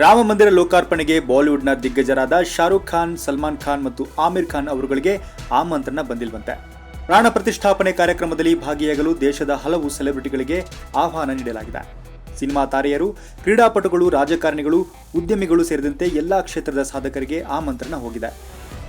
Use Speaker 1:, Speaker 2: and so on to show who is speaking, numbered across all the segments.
Speaker 1: ರಾಮ ಮಂದಿರ ಲೋಕಾರ್ಪಣೆಗೆ ಬಾಲಿವುಡ್ನ ದಿಗ್ಗಜರಾದ ಶಾರುಖ್ ಖಾನ್, ಸಲ್ಮಾನ್ ಖಾನ್ ಮತ್ತು ಆಮಿರ್ ಖಾನ್ ಅವರುಗಳಿಗೆ ಆಮಂತ್ರಣ ಬಂದಿಲ್ವಂತೆ. ಪ್ರಾಣ ಪ್ರತಿಷ್ಠಾಪನೆ ಕಾರ್ಯಕ್ರಮದಲ್ಲಿ ಭಾಗಿಯಾಗಲು ದೇಶದ ಹಲವು ಸೆಲೆಬ್ರಿಟಿಗಳಿಗೆ ಆಹ್ವಾನ ನೀಡಲಾಗಿದೆ. ಸಿನಿಮಾ ತಾರೆಯರು, ಕ್ರೀಡಾಪಟುಗಳು, ರಾಜಕಾರಣಿಗಳು, ಉದ್ಯಮಿಗಳು ಸೇರಿದಂತೆ ಎಲ್ಲಾ ಕ್ಷೇತ್ರದ ಸಾಧಕರಿಗೆ ಆಮಂತ್ರಣ ಹೋಗಿದೆ.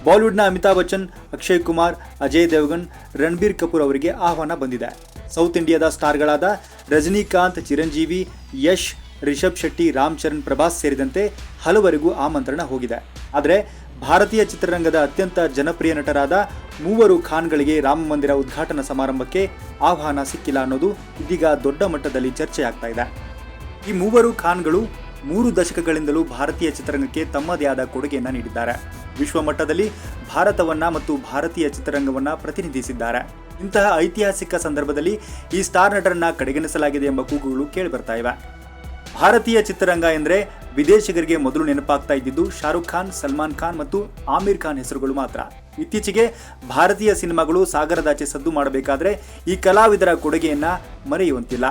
Speaker 1: ಬಾಲಿವುಡ್ನ ಅಮಿತಾಬ್ ಬಚ್ಚನ್, ಅಕ್ಷಯ್ ಕುಮಾರ್, ಅಜಯ್ ದೇವಗನ್, ರಣಬೀರ್ ಕಪೂರ್ ಅವರಿಗೆ ಆಹ್ವಾನ ಬಂದಿದೆ. ಸೌತ್ ಇಂಡಿಯಾದ ಸ್ಟಾರ್ಗಳಾದ ರಜನಿಕಾಂತ್, ಚಿರಂಜೀವಿ, ಯಶ್ ರಿಷಬ್ ಶೆಟ್ಟಿ, ರಾಮ್ ಚರಣ್, ಪ್ರಭಾಸ್ ಸೇರಿದಂತೆ ಹಲವರಿಗೂ ಆಮಂತ್ರಣ ಹೋಗಿದೆ. ಆದರೆ ಭಾರತೀಯ ಚಿತ್ರರಂಗದ ಅತ್ಯಂತ ಜನಪ್ರಿಯ ನಟರಾದ ಮೂವರು ಖಾನ್ಗಳಿಗೆ ರಾಮ ಮಂದಿರ ಉದ್ಘಾಟನಾ ಸಮಾರಂಭಕ್ಕೆ ಆಹ್ವಾನ ಸಿಕ್ಕಿಲ್ಲ ಅನ್ನೋದು ಇದೀಗ ದೊಡ್ಡ ಮಟ್ಟದಲ್ಲಿ ಚರ್ಚೆಯಾಗ್ತಾ ಇದೆ. ಈ ಮೂವರು ಖಾನ್ಗಳು ಮೂರು ದಶಕಗಳಿಂದಲೂ ಭಾರತೀಯ ಚಿತ್ರರಂಗಕ್ಕೆ ತಮ್ಮದೇ ಆದ ಕೊಡುಗೆಯನ್ನು ನೀಡಿದ್ದಾರೆ. ವಿಶ್ವ ಮಟ್ಟದಲ್ಲಿ ಭಾರತವನ್ನ ಮತ್ತು ಭಾರತೀಯ ಚಿತ್ರರಂಗವನ್ನ ಪ್ರತಿನಿಧಿಸಿದ್ದಾರೆ. ಇಂತಹ ಐತಿಹಾಸಿಕ ಸಂದರ್ಭದಲ್ಲಿ ಈ ಸ್ಟಾರ್ ನಟರನ್ನ ಕಡೆಗಣಿಸಲಾಗಿದೆ ಎಂಬ ಕೂಗುಗಳು ಕೇಳಿಬರ್ತಾ ಇವೆ. ಭಾರತೀಯ ಚಿತ್ರರಂಗ ಎಂದರೆ ವಿದೇಶಿಗರಿಗೆ ಮೊದಲು ನೆನಪಾಗ್ತಾ ಇದ್ದಿದ್ದು ಶಾರುಖ್ ಖಾನ್, ಸಲ್ಮಾನ್ ಖಾನ್ ಮತ್ತು ಆಮಿರ್ ಖಾನ್ ಹೆಸರುಗಳು ಮಾತ್ರ. ಇತ್ತೀಚೆಗೆ ಭಾರತೀಯ ಸಿನಿಮಾಗಳು ಸಾಗರದಾಚೆ ಸದ್ದು ಮಾಡಬೇಕಾದ್ರೆ ಈ ಕಲಾವಿದರ ಕೊಡುಗೆಯನ್ನ ಮರೆಯುವಂತಿಲ್ಲ.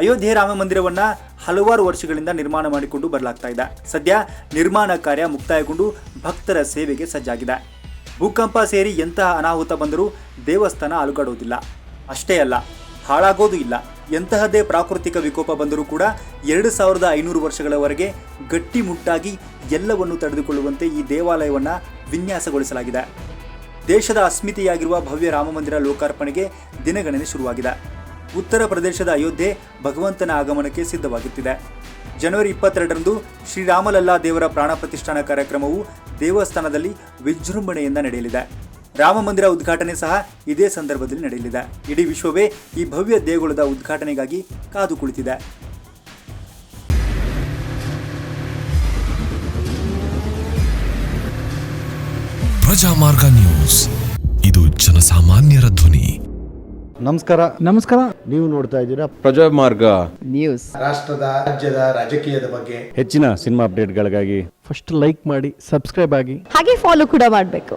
Speaker 1: ಅಯೋಧ್ಯೆ ರಾಮ ಮಂದಿರವನ್ನ ಹಲವಾರು ವರ್ಷಗಳಿಂದ ನಿರ್ಮಾಣ ಮಾಡಿಕೊಂಡು ಬರಲಾಗ್ತಾ ಇದೆ. ಸದ್ಯ ನಿರ್ಮಾಣ ಕಾರ್ಯ ಮುಕ್ತಾಯಗೊಂಡು ಭಕ್ತರ ಸೇವೆಗೆ ಸಜ್ಜಾಗಿದೆ. ಭೂಕಂಪ ಸೇರಿ ಎಂತಹ ಅನಾಹುತ ಬಂದರೂ ದೇವಸ್ಥಾನ ಅಲುಗಾಡೋದಿಲ್ಲ. ಅಷ್ಟೇ ಅಲ್ಲ, ಹಾಳಾಗೋದು ಇಲ್ಲ. ಎಂತಹದ್ದೇ ಪ್ರಾಕೃತಿಕ ವಿಕೋಪ ಬಂದರೂ ಕೂಡ ಎರಡು ಸಾವಿರದ ಐನೂರು ವರ್ಷಗಳವರೆಗೆ ಗಟ್ಟಿಮುಟ್ಟಾಗಿ ಎಲ್ಲವನ್ನು ತಡೆದುಕೊಳ್ಳುವಂತೆ ಈ ದೇವಾಲಯವನ್ನು ವಿನ್ಯಾಸಗೊಳಿಸಲಾಗಿದೆ. ದೇಶದ ಅಸ್ಮಿತೆಯಾಗಿರುವ ಭವ್ಯ ರಾಮಮಂದಿರ ಲೋಕಾರ್ಪಣೆಗೆ ದಿನಗಣನೆ ಶುರುವಾಗಿದೆ. ಉತ್ತರ ಪ್ರದೇಶದ ಅಯೋಧ್ಯೆ ಭಗವಂತನ ಆಗಮನಕ್ಕೆ ಸಿದ್ಧವಾಗುತ್ತಿದೆ. ಜನವರಿ ಇಪ್ಪತ್ತೆರಡರಂದು ಶ್ರೀರಾಮಲಲ್ಲಾ ದೇವರ ಪ್ರಾಣ ಪ್ರತಿಷ್ಠಾನ ಕಾರ್ಯಕ್ರಮವು ದೇವಸ್ಥಾನದಲ್ಲಿ ವಿಜೃಂಭಣೆಯಿಂದ ನಡೆಯಲಿದೆ. ರಾಮ ಮಂದಿರ ಉದ್ಘಾಟನೆ ಸಹ ಇದೇ ಸಂದರ್ಭದಲ್ಲಿ ನಡೆಯಲಿದೆ. ಇಡೀ ವಿಶ್ವವೇ ಈ ಭವ್ಯ ದೇಗುಲದ ಉದ್ಘಾಟನೆಗಾಗಿ ಕಾದು ಕುಳಿತಿದೆ.
Speaker 2: ಪ್ರಜಾಮಾರ್ಗ ನ್ಯೂಸ್. ಇದು ಜನಸಾಮಾನ್ಯರ ಧ್ವನಿ.
Speaker 3: ನಮಸ್ಕಾರ.
Speaker 4: ನಮಸ್ಕಾರ.
Speaker 3: ನೀವು ನೋಡ್ತಾ ಇದ್ದೀರಾ
Speaker 5: ಪ್ರಜಾಮಾರ್ಗ
Speaker 4: ನ್ಯೂಸ್.
Speaker 6: ರಾಷ್ಟ್ರದ ರಾಜ್ಯದ ರಾಜಕೀಯದ ಬಗ್ಗೆ.
Speaker 3: ಹೆಚ್ಚಿನ ಸಿನಿಮಾ ಅಪ್ಡೇಟ್ಗಳಿಗಾಗಿ
Speaker 4: ಫಸ್ಟ್ ಲೈಕ್ ಮಾಡಿ ಸಬ್ಸ್ಕ್ರೈಬ್ ಆಗಿ.
Speaker 7: ಹಾಗೆ ಫಾಲೋ ಕೂಡ ಮಾಡಬೇಕು.